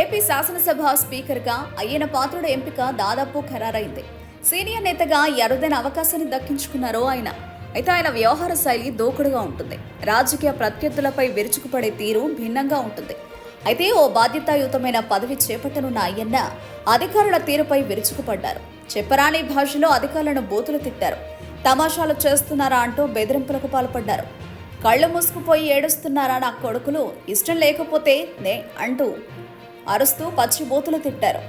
AP శాసనసభ స్పీకర్గా అయ్యన పాత్రుడు ఎంపిక దాదాపు ఖరారైంది. సీనియర్ నేతగా ఎరుదైన అరుదైన అవకాశాన్ని దక్కించుకున్నారో ఆయన. అయితే ఆయన వ్యవహార శైలి దూకుడుగా ఉంటుంది. రాజకీయ ప్రత్యర్థులపై విరుచుకుపడే తీరు భిన్నంగా ఉంటుంది. అయితే ఓ బాధ్యతాయుతమైన పదవి చేపట్టనున్న అయ్యన్న అధికారుల తీరుపై విరుచుకుపడ్డారు. చెప్పరాని భాషలో అధికారులను బూతులు తిట్టారు. తమాషాలు చేస్తున్నారా అంటూ బెదిరింపులకు పాల్పడ్డారు. కళ్ళు మూసుకుపోయి ఏడుస్తున్నారా నా కొడుకులు? ఇష్టం లేకపోతే నే అంటూ అరుస్తూ పచ్చిబూతులు తిట్టారు.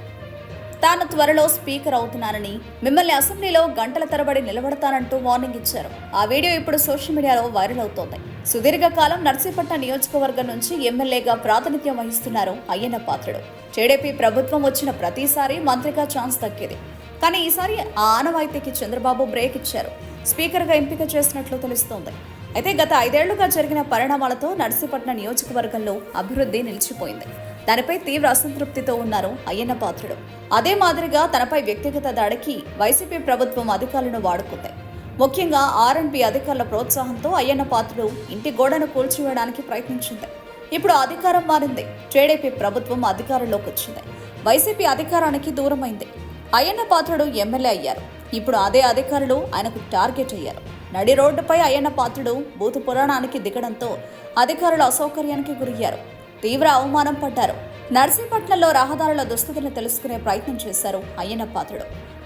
తాను త్వరలో స్పీకర్ అవుతున్నానని మిమ్మల్ని అసెంబ్లీలో గంటల తరబడి నిలబడతానంటూ వార్నింగ్ ఇచ్చారు. ఆ వీడియో ఇప్పుడు సోషల్ మీడియాలో వైరల్ అవుతోంది. సుదీర్ఘకాలం నర్సీపట్నం నియోజకవర్గం నుంచి ఎమ్మెల్యేగా ప్రాతినిధ్యం వహిస్తున్నారు అయ్యన్న పాత్రుడు. టీడీపీ ప్రభుత్వం వచ్చిన ప్రతిసారి మంత్రిగా ఛాన్స్ దక్కేది. కానీ ఈసారి ఆ ఆనవాయితీకి చంద్రబాబు బ్రేక్ ఇచ్చారు. స్పీకర్గా ఎంపిక చేసినట్లు తెలుస్తోంది. అయితే గత ఐదేళ్ళుగా జరిగిన పరిణామాలతో నర్సీపట్నం నియోజకవర్గంలో అభివృద్ధి నిలిచిపోయింది. దానిపై తీవ్ర అసంతృప్తితో ఉన్నారు అయ్యన్న పాత్రుడు. అదే మాదిరిగా తనపై వ్యక్తిగత దాడికి వైసీపీ ప్రభుత్వం అధికారులను వాడుకుంది. ముఖ్యంగా ఆర్ఎన్బి అధికారుల ప్రోత్సాహంతో అయ్యన్న పాత్రుడు ఇంటి గోడను కూల్చివేయడానికి ప్రయత్నించింది. ఇప్పుడు అధికారం మారింది. టీడీపీ ప్రభుత్వం అధికారంలోకి వచ్చింది. వైసీపీ అధికారానికి దూరమైంది. అయ్యన్న పాత్రుడు ఎమ్మెల్యే అయ్యారు. ఇప్పుడు అదే అధికారులు ఆయనకు టార్గెట్ అయ్యారు. నడి రోడ్డుపై అయ్యన్న పాత్రుడు భూత పురాణానికి దిగడంతో అధికారులు అసౌకర్యానికి గురయ్యారు. తీవ్ర అవమానం పడ్డారు. నర్సీపట్నంలో రహదారుల దుస్థితిని తెలుసుకునే ప్రయత్నం చేశారు అయ్యన్న పాత్రుడు.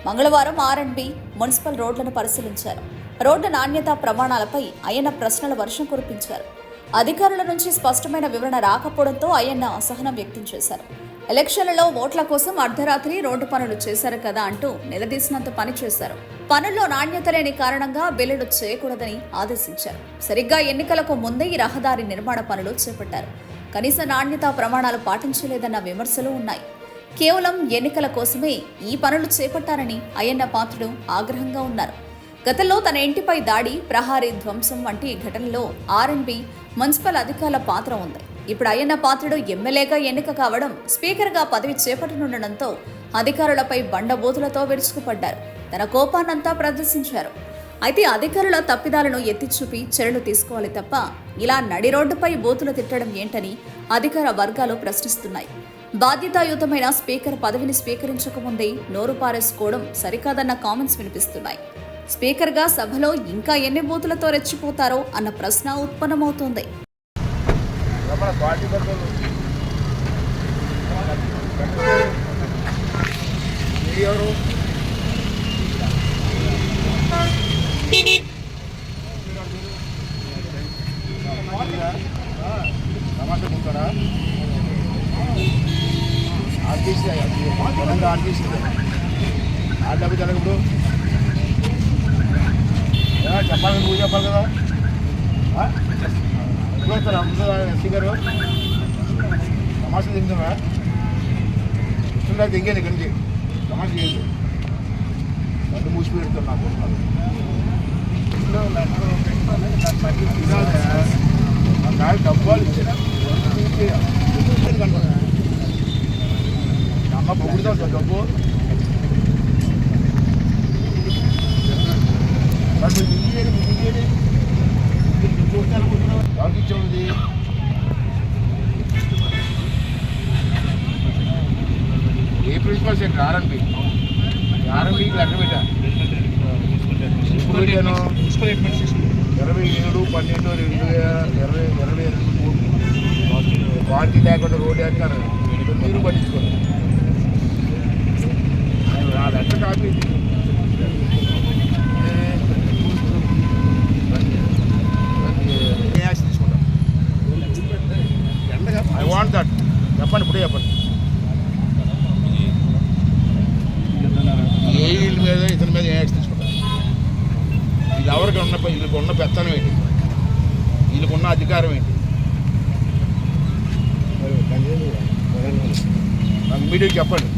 మంగళవారం ఆర్ఎండ్బి మున్సిపల్ రోడ్లను పరిశీలించారు. రోడ్డు నాణ్యత ప్రమాణాలపై అయ్యన్న ప్రశ్నల వర్షం కురిపించారు. అధికారుల నుంచి స్పష్టమైన వివరణ రాకపోవడంతో అయ్యన్న అసహనం వ్యక్తం చేశారు. ఎలక్షన్లలో ఓట్ల కోసం అర్ధరాత్రి రోడ్డు పనులు చేశారు కదా అంటూ నిలదీసినంత పని చేశారు. పనుల్లో నాణ్యత లేని కారణంగా బిల్లులు చేయకూడదని ఆదేశించారు. సరిగ్గా ఎన్నికలకు ముందే ఈ రహదారి నిర్మాణ పనులు చేపట్టారు. కనీస నాణ్యత ప్రమాణాలు పాటించలేదన్న విమర్శలు ఉన్నాయి. కేవలం ఎన్నికల కోసమే ఈ పనులు చేపట్టారని అయ్యన్న పాత్రుడు ఆగ్రహంగా ఉన్నారు. గతంలో తన ఇంటిపై దాడి ప్రహారీ ధ్వంసం వంటి ఘటనలో ఆర్ఎన్బి మున్సిపల్ అధికారుల పాత్ర ఉంది. ఇప్పుడు అయ్యన్న పాత్రుడు ఎమ్మెల్యేగా ఎన్నిక కావడం స్పీకర్గా పదవి చేపట్టనుండడంతో అధికారులపై బండబోతులతో విరుచుకుపడ్డారు. తన కోపాన్నంతా ప్రదర్శించారు. అయితే అధికారుల తప్పిదాలను ఎత్తిచూపి చర్యలు తీసుకోవాలి తప్ప ఇలా నడి రోడ్డుపై బోతులు తిట్టడం ఏంటని అధికార వర్గాలు ప్రశ్నిస్తున్నాయి. బాధ్యతాయుతమైన స్పీకర్ పదవిని స్వీకరించకముందే నోరు పారేసుకోవడం సరికాదన్న కామెంట్స్ వినిపిస్తున్నాయి. స్పీకర్గా సభలో ఇంకా ఎన్ని బూతులతో రెచ్చిపోతారో అన్న ప్రశ్న ఉత్పన్నమవుతోంది. Ramana RTC RTC. ఆ డబ్బు జరగప్పుడు చెప్పాలి నువ్వు చెప్పాలి కదా? ఎప్పుడు వస్తారు అమ్మ ఎస్సీ గారు తమాషా తింటున్నా ఇస్తుందా దిగాను ఇక్కడి నుంచి. తమాషా చేయదు నన్ను మూసి నాకు నాకు డబ్బాలు ఇచ్చిన అమ్మ పొగుడుతా సార్ డబ్బు. దిగేది ఎవరికి ఇచ్చేది ఏ ప్రిన్సిపల్ సెంటర్ ఆర్ఎన్బి ఆర్ఎన్బికి లెక్క పెట్టాను ఇరవై ఏడు పన్నెండు రెండు ఇరవై ఇరవై రెండు మూడు. క్వాలిటీ లేకుండా రోడ్ వేస్తారు మీరు పట్టించుకోండి ఆ లెక్క కాపీ ఏ యాక్షన్ తీసుకుంటాం ఐ వాంట్ దట్ చెప్పండి ఇప్పుడే చెప్పండి. ఏ వీళ్ళ మీద ఇతని మీద ఏ యాక్షన్ తీసుకుంటాం ఇది ఎవరికి ఉన్న వీళ్ళకి ఉన్న పెత్తనం ఏంటి? వీళ్ళకి ఉన్న అధికారం ఏంటి? మీడియాకి చెప్పండి.